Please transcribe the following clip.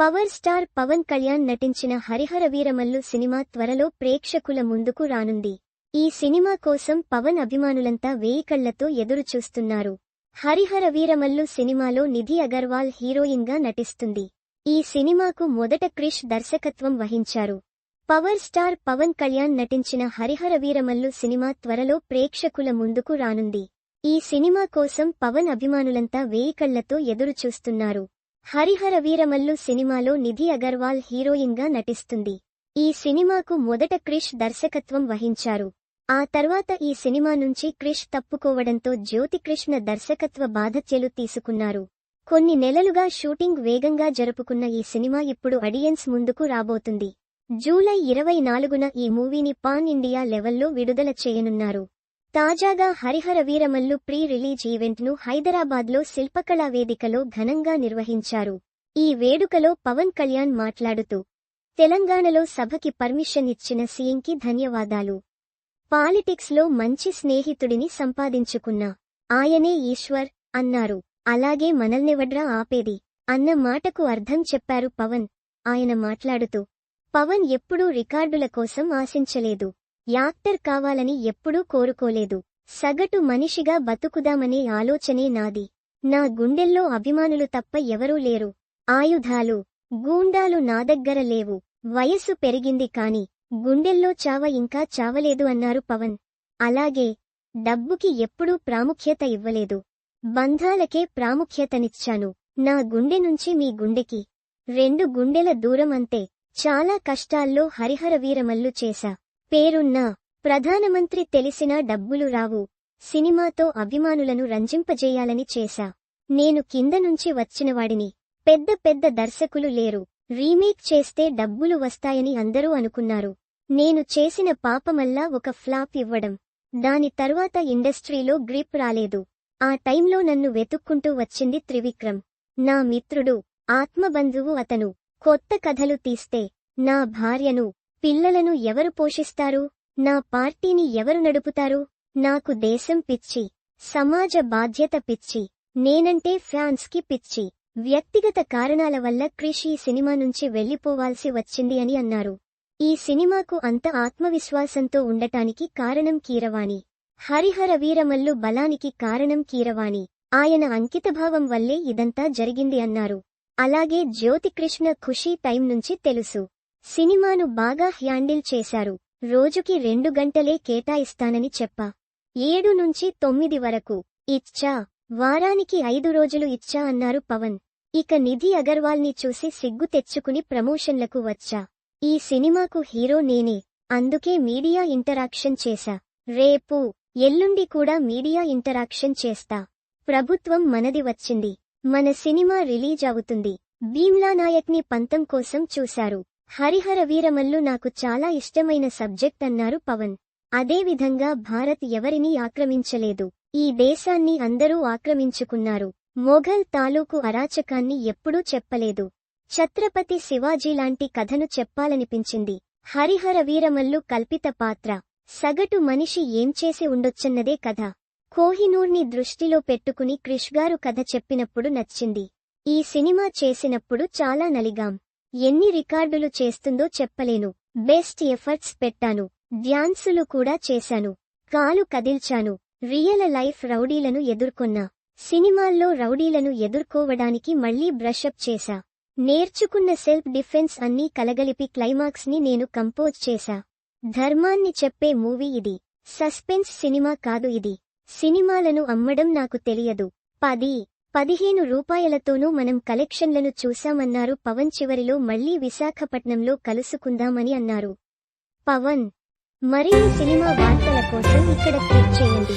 Power star Pawan Kalyan నటించిన Harihara Veeramallu cinema త్వరలో ప్రేక్షకుల ముందుకు రానుంది. ఈ సినిమా కోసం పవన్ అభిమానులంతా వేయికళ్ళతో ఎదురుచూస్తున్నారు. హరిహర వీరమల్లు సినిమాలో నిధి అగర్వాల్ హీరోయిన్గా నటిస్తుంది. ఈ సినిమాకు మొదట క్రిష్ దర్శకత్వం వహించారు. పవర్ స్టార్ పవన్ కళ్యాణ్ నటించిన హరిహర వీరమల్లు సినిమా త్వరలో ప్రేక్షకుల ముందుకు రానుంది. ఈ సినిమా కోసం పవన్ అభిమానులంతా వేయికళ్ళతో ఎదురుచూస్తున్నారు. హరిహర వీరమల్లు సినిమాలో నిధి అగర్వాల్ హీరోయిన్గా నటిస్తుంది. ఈ సినిమాకు మొదట క్రిష్ దర్శకత్వం వహించారు. ఆ తర్వాత ఈ సినిమా నుంచి క్రిష్ తప్పుకోవడంతో జ్యోతికృష్ణ దర్శకత్వ బాధ్యతలు తీసుకున్నారు. కొన్ని నెలలుగా షూటింగ్ వేగంగా జరుపుకున్న ఈ సినిమా ఇప్పుడు అడియన్స్ ముందుకు రాబోతుంది. జూలై ఇరవై నాలుగున ఈ మూవీని పాన్ ఇండియా లెవెల్లో విడుదల చేయనున్నారు. తాజాగా హరిహర వీరమల్లు ప్రీ రిలీజ్ ఈవెంట్ను హైదరాబాద్లో శిల్పకళా వేదికలో ఘనంగా నిర్వహించారు. ఈ వేడుకలో పవన్ కళ్యాణ్ మాట్లాడుతూ తెలంగాణలో సభకి పర్మిషన్ ఇచ్చిన సీఎంకి ధన్యవాదాలు. పాలిటిక్స్లో మంచి స్నేహితుడిని సంపాదించుకున్నా. ఆయనే ఈశ్వర్ అన్నారు. అలాగే మనల్నివడ్రా ఆపేది అన్న మాటకు అర్థం చెప్పారు పవన్. ఆయన మాట్లాడుతూ పవన్ ఎప్పుడూ రికార్డుల కోసం ఆశించలేదు. యాక్టర్ కావాలని ఎప్పుడూ కోరుకోలేదు. సగటు మనిషిగా బతుకుదామనే ఆలోచనే నాది. నా గుండెల్లో అభిమానులు తప్ప ఎవరూ లేరు. ఆయుధాలు గూండాలు నా దగ్గర లేవు. వయస్సు పెరిగింది కాని గుండెల్లో చావ ఇంకా చావలేదు అన్నారు పవన్. అలాగే డబ్బుకి ఎప్పుడూ ప్రాముఖ్యత ఇవ్వలేదు. బంధాలకే ప్రాముఖ్యతనిచ్చాను. నా గుండె నుంచి మీ గుండెకి. రెండు గుండెల దూరం అంతే. చాలా కష్టాల్లో హరిహర వీరమల్లు చేశా. పేరున్నా ప్రధానమంత్రి తెలిసినా డబ్బులు రావు. సినిమాతో అభిమానులను రంజింపజేయాలని చేశా. నేను కింద నుంచి వచ్చినవాడిని. పెద్ద పెద్ద దర్శకులు లేరు. రీమేక్ చేస్తే డబ్బులు వస్తాయని అందరూ అనుకున్నారు. నేను చేసిన పాపమల్లా ఒక ఫ్లాప్ ఇవ్వడం. దాని తర్వాత ఇండస్ట్రీలో గ్రిప్ రాలేదు. ఆ టైంలో నన్ను వెతుక్కుంటూ వచ్చింది త్రివిక్రమ్. నా మిత్రుడు ఆత్మబంధువు అతను. కొత్త కథలు తీస్తే నా భార్యను పిల్లలను ఎవరు పోషిస్తారు? నా పార్టీని ఎవరు నడుపుతారు? నాకు దేశం పిచ్చి సమాజ బాధ్యత పిచ్చి నేనంటే ఫ్యాన్స్కి పిచ్చి. వ్యక్తిగత కారణాల వల్ల క్రిష్ ఈ సినిమా నుంచి వెళ్ళిపోవాల్సి వచ్చింది అని అన్నారు. ఈ సినిమాకు అంత ఆత్మవిశ్వాసంతో ఉండటానికి కారణం కీరవాణి. హరిహర వీరమల్లు బలానికి కారణం కీరవాణి. ఆయన అంకితభావం వల్లే ఇదంతా జరిగింది అన్నారు. అలాగే జ్యోతికృష్ణ ఖుషీ టైం నుంచి తెలుసు. సినిమాను బాగా హ్యాండిల్ చేశారు. రోజుకి రెండు గంటలే కేటాయిస్తానని చెప్పా. ఏడు నుంచి తొమ్మిది వరకు. ఇచ్చా. వారానికి ఐదు రోజులు ఇచ్చా అన్నారు పవన్. ఇక నిధి అగర్వాల్ని చూసి సిగ్గు తెచ్చుకుని ప్రమోషన్లకు వచ్చా. ఈ సినిమాకు హీరో నేనే. అందుకే మీడియా ఇంటరాక్షన్ చేశా. రేపు ఎల్లుండి కూడా మీడియా ఇంటరాక్షన్ చేస్తా. ప్రభుత్వం మనది వచ్చింది. మన సినిమా రిలీజ్ అవుతుంది. భీమ్లా నాయక్ని పంతం కోసం చూశారు. హరిహర వీరమల్లు నాకు చాలా ఇష్టమైన సబ్జెక్ట్ అన్నారు పవన్. అదేవిధంగా భారత్ ఎవరినీ ఆక్రమించలేదు. ఈ దేశాన్ని అందరూ ఆక్రమించుకున్నారు. మొఘల్ తాలూకు అరాచకాన్ని ఎప్పుడూ చెప్పలేదు. ఛత్రపతి శివాజీ లాంటి కథను చెప్పాలనిపించింది. హరిహర వీరమల్లు కల్పిత పాత్ర. సగటు మనిషి ఏం చేసి ఉండొచ్చన్నదే కథ. కోహినూర్ని దృష్టిలో పెట్టుకుని క్రిష్ గారు కథ చెప్పినప్పుడు నచ్చింది. ఈ సినిమా చేసినప్పుడు చాలా నలిగాం. ఎన్ని రికార్డులు చేస్తుందో చెప్పలేను. బెస్ట్ ఎఫర్ట్స్ పెట్టాను. డ్యాన్సులు కూడా చేశాను. కాలు కదిల్చాను. రియల్ లైఫ్ రౌడీలను ఎదుర్కొన్నా. సినిమాల్లో రౌడీలను ఎదుర్కోవడానికి మళ్ళీ బ్రషప్ చేశా. నేర్చుకున్న సెల్ఫ్ డిఫెన్స్ అన్నీ కలగలిపి క్లైమాక్స్ని నేను కంపోజ్ చేశా. ధర్మాన్ని చెప్పే మూవీ ఇది. సస్పెన్స్ సినిమా కాదు ఇది. సినిమాలను అమ్మడం నాకు తెలియదు. పది పదిహేను రూపాయలతోనూ మనం కలెక్షన్లను చూశామన్నారు పవన్ చివరిలో మళ్ళీ విశాఖపట్నంలో కలుసుకుందామని అన్నారు. పవన్ మరిన్ని సినిమా వార్తల కోసం ఇక్కడ క్లిక్ చేయండి.